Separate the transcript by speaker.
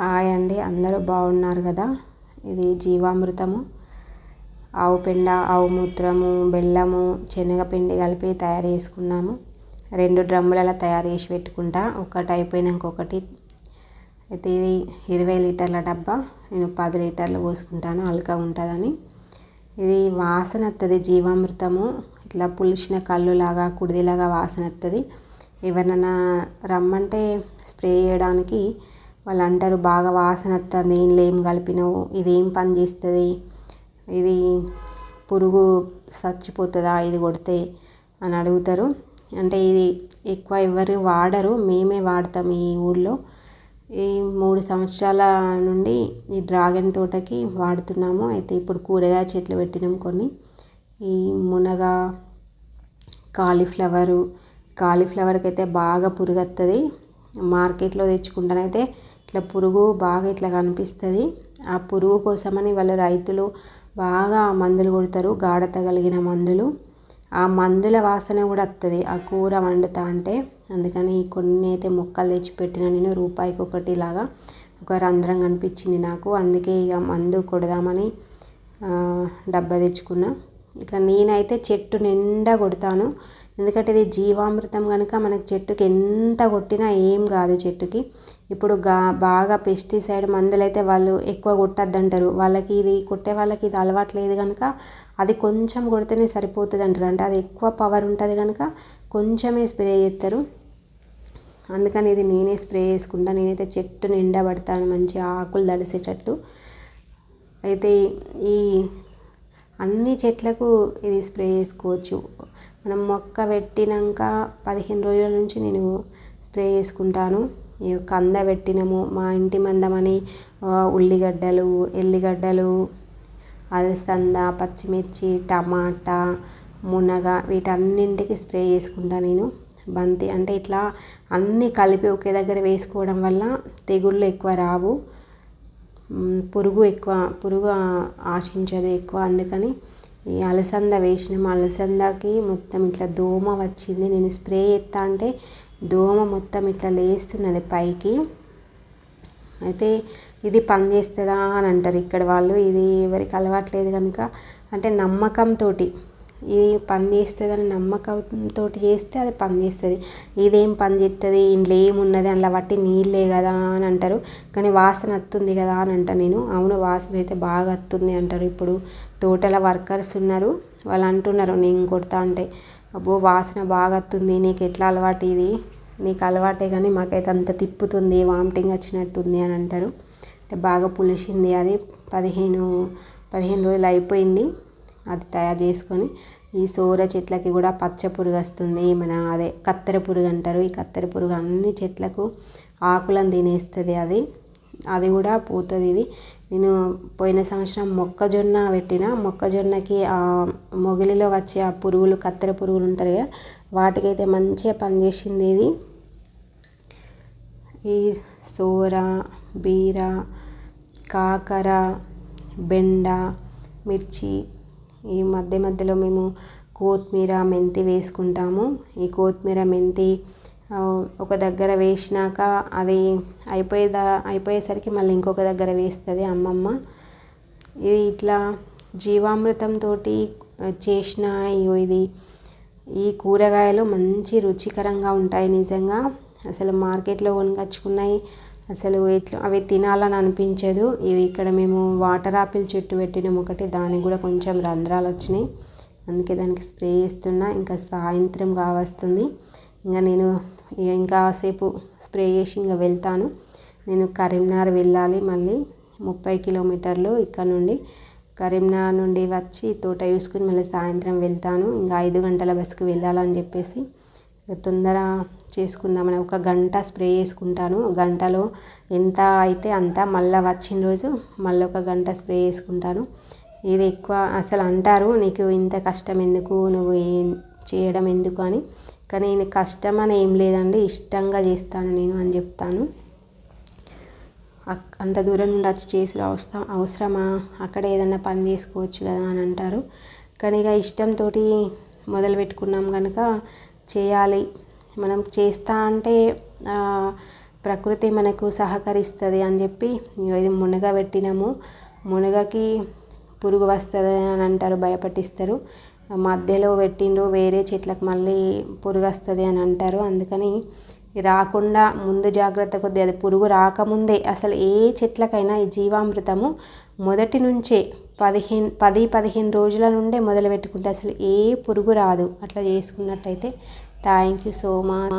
Speaker 1: Hi అండి. అందరూ బాగున్నారు కదా? ఇది జీవామృతము. ఆవు పెండ ఆవు మూత్రము బెల్లము శనగపిండి కలిపి తయారు చేసుకున్నాము. రెండు డ్రమ్ములలో తయారు చేసి పెట్టుకుంటా. ఒకటి అయిపోయినాక ఒకటి అయితే ఇది ఇరవై లీటర్ల డబ్బా. నేను పది లీటర్లు పోసుకుంటాను. అల్కా ఉంటుందని. ఇది వాసన వస్తుంది జీవామృతము. ఇట్లా పులిసిన కళ్ళులాగా కుడిదిలాగా వాసన వస్తుంది ఎవరినైనా రమ్మంటే స్ప్రే చేయడానికి వాళ్ళు అంటారు బాగా వాసన వస్తుంది ఇందులో ఏం కలిపినావు ఇది ఏం పని చేస్తుంది? ఇది పురుగు చచ్చిపోతుందా ఇది కొడితే? అని అడుగుతారు. అంటే ఇది ఎక్కువ ఎవరు వాడరు మేమే వాడతాం ఈ ఊళ్ళో. ఈ మూడు సంవత్సరాల నుండి ఈ డ్రాగన్ తోటకి వాడుతున్నాము. అయితే ఇప్పుడు కూరగాయ చెట్లు పెట్టినాం కొన్ని. ఈ మునగ కాలీఫ్లవరు కాలీఫ్లవర్కి అయితే బాగా పురుగు వస్తుంది మార్కెట్లో తెచ్చుకుంటానైతే ఇట్లా పురుగు బాగా ఇట్లా కనిపిస్తుంది. ఆ పురుగు కోసమని వాళ్ళు రైతులు బాగా మందులు కొడతారు. గాఢత కలిగిన మందులు. ఆ మందుల వాసన కూడా వస్తుంది ఆ కూర వండుతా అంటే అందుకని కొన్ని అయితే మొక్కలు తెచ్చి పెట్టిన నేను రూపాయికి ఒకటి లాగా ఒక రంధ్రం కనిపించింది నాకు. అందుకే ఇక మందు కొడదామని డబ్బా తెచ్చుకున్నా. ఇట్లా నేనైతే చెట్టు నిండా కొడతాను. ఎందుకంటే ఇది జీవామృతం కనుక మనకు చెట్టుకి ఎంత కొట్టినా ఏం కాదు చెట్టుకి. ఇప్పుడు గా బాగా పెస్టిసైడ్ మందులైతే వాళ్ళు ఎక్కువ కొట్టద్దంటారు. వాళ్ళకి ఇది కొట్టే వాళ్ళకి ఇది అలవాట్లేదు కనుక అది కొంచెం కొడితేనే సరిపోతుంది అంటారు అంటే అది ఎక్కువ పవర్ ఉంటుంది కనుక కొంచెమే స్ప్రే చేస్తారు అందుకని ఇది నేనే స్ప్రే చేసుకుంటా. నేనైతే చెట్టు నిండా పడతాను. మంచి ఆకులు తడిసేటట్టు. అయితే ఈ అన్ని చెట్లకు ఇది స్ప్రే చేసుకోవచ్చు. మనం మొక్క పెట్టినాక పదిహేను రోజుల నుంచి నేను స్ప్రే చేసుకుంటాను. ఈ కంద పెట్టినాము. మా ఇంటి మందమని ఉల్లిగడ్డలు ఎల్లిగడ్డలు అలసంద పచ్చిమిర్చి టమాటా మునగ వీటన్నింటికి స్ప్రే చేసుకుంటా నేను. బంతి అంటే ఇట్లా అన్నీ కలిపి ఒకే దగ్గర వేసుకోవడం వల్ల తెగుళ్ళు ఎక్కువ రావు. పురుగు ఎక్కువ పురుగు ఆశించదు ఎక్కువ. అందుకని ఈ అలసంద వేసినాం. అలసందకి మొత్తం ఇట్లా దోమ వచ్చింది. నేను స్ప్రే ఎత్తా అంటే దోమ మొత్తం ఇట్లా లేస్తున్నది పైకి. అయితే ఇది పని చేస్తుందా అని అంటారు ఇక్కడ వాళ్ళు. ఇది ఎవరికి అలవాట్లేదు కనుక. అంటే నమ్మకంతో ఇది పని అని నమ్మకంతో చేస్తే అది పని చేస్తుంది. ఇదేం పని చేస్తుంది ఇంట్లో ఏమున్నది? అందులో బట్టి నీళ్ళే కదా అని అంటారు. కానీ వాసన వస్తుంది కదా అని అంట నేను. అవును వాసన అయితే బాగా వస్తుంది అంటారు ఇప్పుడు. తోటల వర్కర్స్ ఉన్నారు. వాళ్ళు అంటున్నారు నేను కొడతా అంటే. అబ్బో వాసన బాగా వస్తుంది నీకు ఎట్లా అలవాటు ఇది? నీకు అలవాటే కానీ మాకైతే అంత తిప్పుతుంది. వామిటింగ్ వచ్చినట్టుంది అని అంటారు. అంటే బాగా పులిసింది అది. పదిహేను పదిహేను రోజులు అయిపోయింది. అది తయారు చేసుకొని ఈ సోర చెట్లకి కూడా పచ్చ పురుగు వస్తుంది. మన అదే కత్తెర పురుగు అంటారు. ఈ కత్తెర పురుగు అన్ని చెట్లకు ఆకులను తినేస్తుంది అది. అది కూడా పోతుంది ఇది. నేను పోయిన సంవత్సరం మొక్కజొన్న పెట్టిన. మొక్కజొన్నకి ఆ మొగిలిలో వచ్చే ఆ పురుగులు కత్తెర పురుగులు ఉంటారు కదా వాటికైతే మంచిగా పనిచేసింది ఇది. ఈ సోర బీర కాకర బెండ మిర్చి ఈ మధ్య మధ్యలో మేము కొత్తిమీర మెంతి వేసుకుంటాము. ఈ కొత్తిమీర మెంతి ఒక దగ్గర వేసినాక అది అయిపోయేదా అయిపోయేసరికి మళ్ళీ ఇంకొక దగ్గర వేస్తుంది అమ్మమ్మ. ఇది ఇట్లా జీవామృతంతో చేసిన ఇది ఈ కూరగాయలు మంచి రుచికరంగా ఉంటాయి నిజంగా. అసలు మార్కెట్లో కొనుకొచ్చుకున్నాయి అసలు ఎట్లా అవి తినాలని అనిపించదు. ఇవి ఇక్కడ మేము వాటర్ ఆపిల్ చెట్టు పెట్టినాం ఒకటి. దానికి కూడా కొంచెం రంధ్రాలు వచ్చినాయి. అందుకే దానికి స్ప్రే చేస్తున్నా. ఇంకా సాయంత్రం కావస్తుంది. ఇంకా నేను ఇంకా సేపు స్ప్రే చేసి ఇంకా వెళ్తాను. నేను కరీంనగర్ వెళ్ళాలి మళ్ళీ ముప్పై కిలోమీటర్లు ఇక్కడ నుండి. కరీంనగర్ నుండి వచ్చి తోట చూసుకుని మళ్ళీ సాయంత్రం వెళ్తాను. ఇంకా ఐదు గంటల బస్సుకి వెళ్ళాలని చెప్పేసి. తొందర చేసుకుందామని ఒక గంట స్ప్రే చేసుకుంటాను. గంటలో ఎంత అయితే అంత మళ్ళీ వచ్చిన రోజు మళ్ళీ ఒక గంట స్ప్రే చేసుకుంటాను. ఇది ఎక్కువ అసలు అంటారు నీకు ఇంత కష్టం ఎందుకు నువ్వు ఏం చేయడం ఎందుకు అని. కానీ నేను కష్టం అని ఏం లేదండి ఇష్టంగా చేస్తాను నేను అని చెప్తాను. అంత దూరం నుండి వచ్చి చేసి అవసరం అవసరమా? అక్కడ ఏదైనా పని చేసుకోవచ్చు కదా అని అంటారు. కానీ ఇక ఇష్టంతో మొదలు పెట్టుకున్నాం కనుక చేయాలి. మనం చేస్తా అంటే ప్రకృతి మనకు సహకరిస్తుంది అని చెప్పి ఇది మునగ పెట్టినాము. మునగకి పురుగు వస్తుంది అని అంటారు భయపట్టిస్తారు. మధ్యలో పెట్టిండ్రు వేరే చెట్లకు మళ్ళీ పురుగు వస్తుంది అని అంటారు. అందుకని రాకుండా ముందు జాగ్రత్త కొద్దీ అది పురుగు రాకముందే అసలు ఏ చెట్లకైనా ఈ జీవామృతము మొదటి నుంచే పదిహేను పది పదిహేను రోజుల నుండే మొదలు పెట్టుకుంటే అసలు ఏ పురుగు రాదు. అట్లా చేసుకున్నట్టయితే థ్యాంక్ యూ సో మచ్.